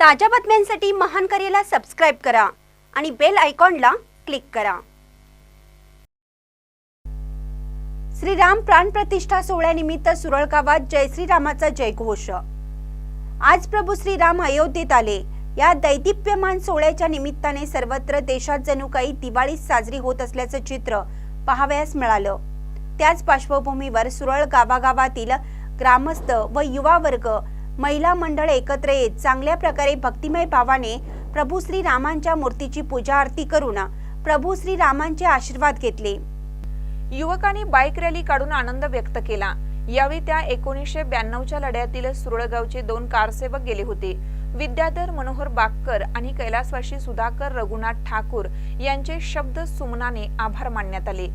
ताज्या बातम्यांसाठी महान करेला सबस्क्राईब करा आणि बेल आयकॉनला क्लिक करा. श्रीराम प्राणप्रतिष्ठा सोहळ्यानिमित्त सुरळ गावात जय श्रीरामाचा जयघोष. आज प्रभू श्रीराम अयोध्येत आले. या दैदिप्यमान सोहळ्याच्या निमित्ताने सर्वत्र देशात जणू काही दिवाळी साजरी होत असल्याचं चित्र पाहावयास मिळालं. त्याच पार्श्वभूमीवर सुरळ गावागावातील ग्रामस्थ व युवा वर्ग महिला मंडळ एकत्र येत चांगल्या प्रकारे भक्तिमय भावाने प्रभू श्री रामांच्या मूर्तीची पूजा आरती करून प्रभू श्री रामांचे आशीर्वाद घेतले. युवकांनी बाईक रॅली काढून आनंद व्यक्त केला. यावेळी त्या एकोणीसशे ब्याण्णवच्या लढ्यातील सुरळगावचे दोन कारसेवक गेले होते. विद्याधर मनोहर बागकर आणि कैलासवाशी सुधाकर रघुनाथ ठाकूर यांचे शब्द सुमनाने आभार मानण्यात आले.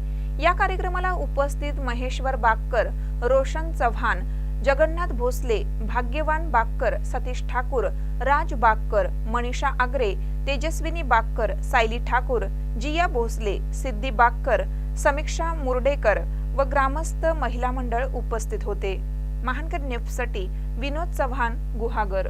या कार्यक्रमाला उपस्थित महेश्वर बागकर रोशन चव्हाण जगन्नाथ भोसले भाग्यवान बागकर सतीश ठाकूर राज बागकर मनीषा आगरे तेजस्विनी बागकर सायली ठाकूर जिया भोसले सिद्धी बागकर समीक्षा मुर्डेकर व ग्रामस्थ महिला मंडळ उपस्थित होते. महानकर नेफसाठी विनोद चव्हाण गुहागर.